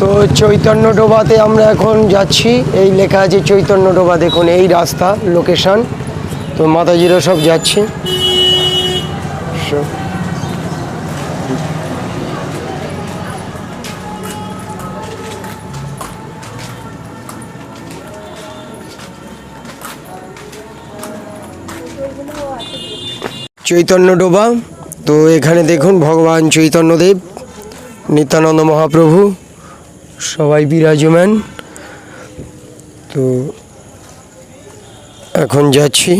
তো চৈতন্য ডোবাতে আমরা এখন যাচ্ছি। এই লেখা আছে চৈতন্য ডোবা, দেখুন এই রাস্তা লোকেশান তো মাতাজিরা সব যাচ্ছে। চৈতন্য ডোবা, তো এখানে দেখুন ভগবান চৈতন্যদেব, নিত্যানন্দ মহাপ্রভু। সবাই বিরাজমান। তো এখন যাচ্ছি।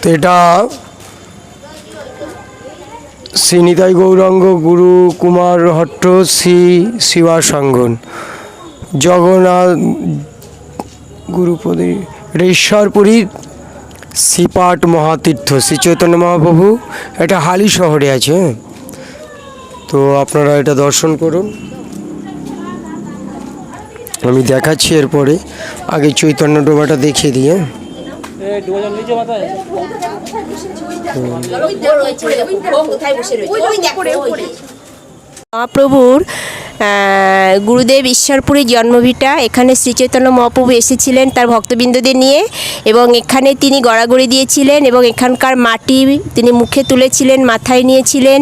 তো এটা শ্রীনিতাই গৌরাঙ্গ গুরু কুমার হট্ট শ্রী শিবা সঙ্গন জগন্নাথ গুরুপদী এটা ঈশ্বরপুরীর শ্রীপাঠ মহাতীর্থ, শ্রী চৈতন্য মহাপ্রভু এটা হালি শহরে আছে হ্যাঁ। তো আপনারা এটা দর্শন করুন আমি দেখাচ্ছি এরপরে আগে চৈতন্য ডোবাটা দেখিয়ে দিয়ে হ্যাঁ। মহাপ্রভুর গুরুদেব ঈশ্বরপুরী জন্মভিটা। এখানে শ্রীচৈতন্য মহাপ্রভু এসেছিলেন তার ভক্তবৃন্দদের নিয়ে এবং এখানে তিনি গড়াগড়ি দিয়েছিলেন এবং এখানকার মাটি তিনি মুখে তুলেছিলেন, মাথায় নিয়েছিলেন।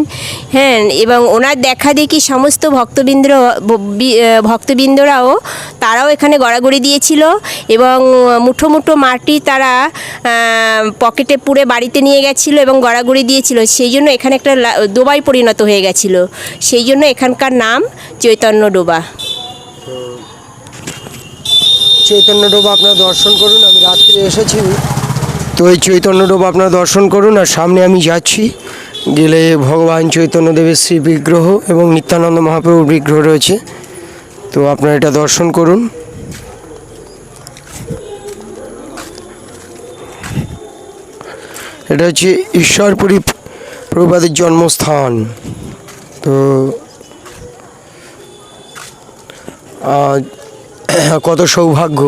হ্যাঁ এবং ওনার দেখা দেখি সমস্ত ভক্তবৃন্দ ভক্তবৃন্দরাও তারাও এখানে গড়াগড়ি দিয়েছিল এবং মুঠো মুঠো মাটি তারা পকেটে পুরে বাড়িতে নিয়ে গেছিল এবং গড়াগড়ি দিয়েছিল। সেই জন্য এখানে একটা ডোবায় পরিণত হয়ে গেছিল। সেই জন্য এখানকার নাম চৈতন্য ডোবা। চৈতন্য ডোবা আপনারা দর্শন করুন, আমি রাত্রে এসেছি। তো এই চৈতন্য ডোবা আপনারা দর্শন করুন, আর সামনে আমি যাচ্ছি। গেলে ভগবান চৈতন্যদেবের শ্রী বিগ্রহ এবং নিত্যানন্দ মহাপ্রভুর বিগ্রহ রয়েছে। তো আপনারা এটা দর্শন করুন। এটা হচ্ছে ঈশ্বরপুরী প্রভুপাদের জন্মস্থান। তো কত সৌভাগ্য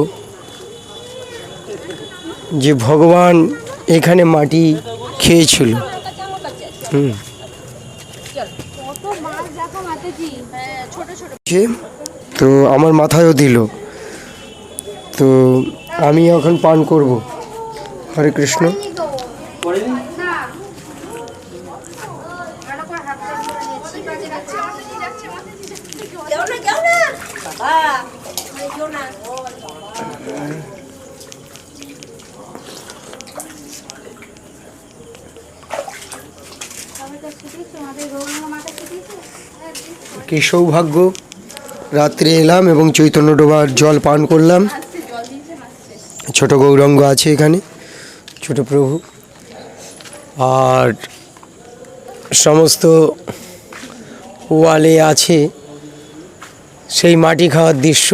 যে ভগবান এখানে মাটি খেয়েছিল। হুম। তো আমার মাথায়ও দিল। তো আমি এখন পান করব। হরে কৃষ্ণ যাও না যাও না বাবা যাও না কি সৌভাগ্য? রাত্রে এলাম এবং চৈতন্য ডোবার জল পান করলাম। ছোট গৌরঙ্গ আছে এখানে, ছোট প্রভু। আর সমস্ত ওয়ালে আছে সেই মাটি খাওয়ার দৃশ্য।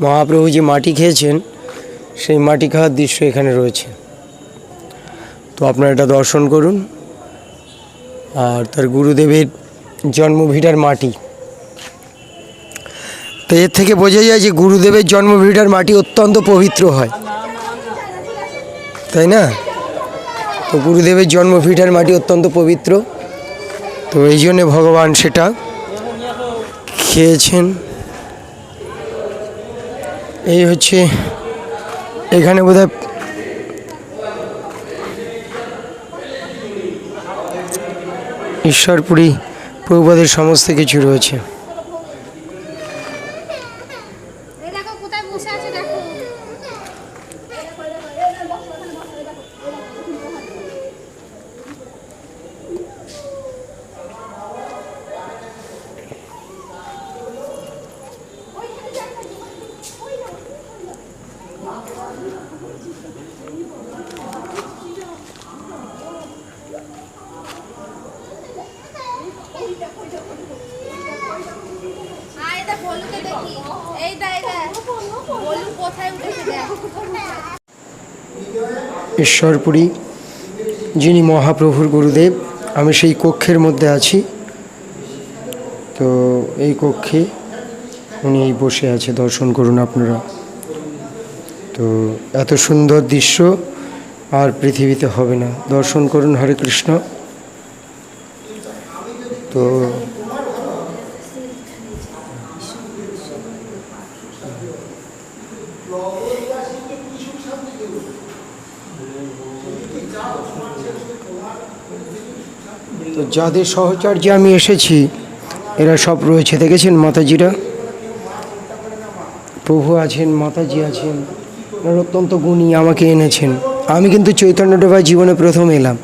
মহাপ্রভু যে মাটি খেয়েছেন, সেই মাটি খাওয়ার দৃশ্য এখানে রয়েছে। তো আপনারা এটা দর্শন করুন। আর তার গুরুদেবের জন্মভিটার মাটি। তো এর থেকে বোঝা যায় যে গুরুদেবের জন্মভিটার মাটি অত্যন্ত পবিত্র হয়। তাই না? তো গুরুদেবের জন্মভিটার মাটি অত্যন্ত পবিত্র। তো এই জন্যে ভগবান সেটা খেয়েছেন। এই হচ্ছে এখানে বোধ ঈশ্বরপুরী প্রভুপাদের সমস্ত কিছু রয়েছে আয় এটা বলুকে দেখি এই দা এই দা বলু কোথায় উঠেছে দেখ ঈশ্বরপুরী যিনি মহাপ্রভুর গুরুদেব, আমি সেই কক্ষের মধ্যে আছি। তো এই কক্ষে উনি বসে আছে, দর্শন করুন আপনারা। তো এত সুন্দর দৃশ্য আর পৃথিবীতে হবে না। দর্শন করুন হরে কৃষ্ণ। তো তো যাদের সহচর্যে আমি এসেছি, এরা সব রয়েছে, দেখেছেন মাতাজিরা? প্রভু আছেন, মাতাজি আছেন অত্যন্ত গুণী, আমাকে এনেছেন। আমি কিন্তু চৈতন্য ডোবা জীবনে প্রথম এলাম।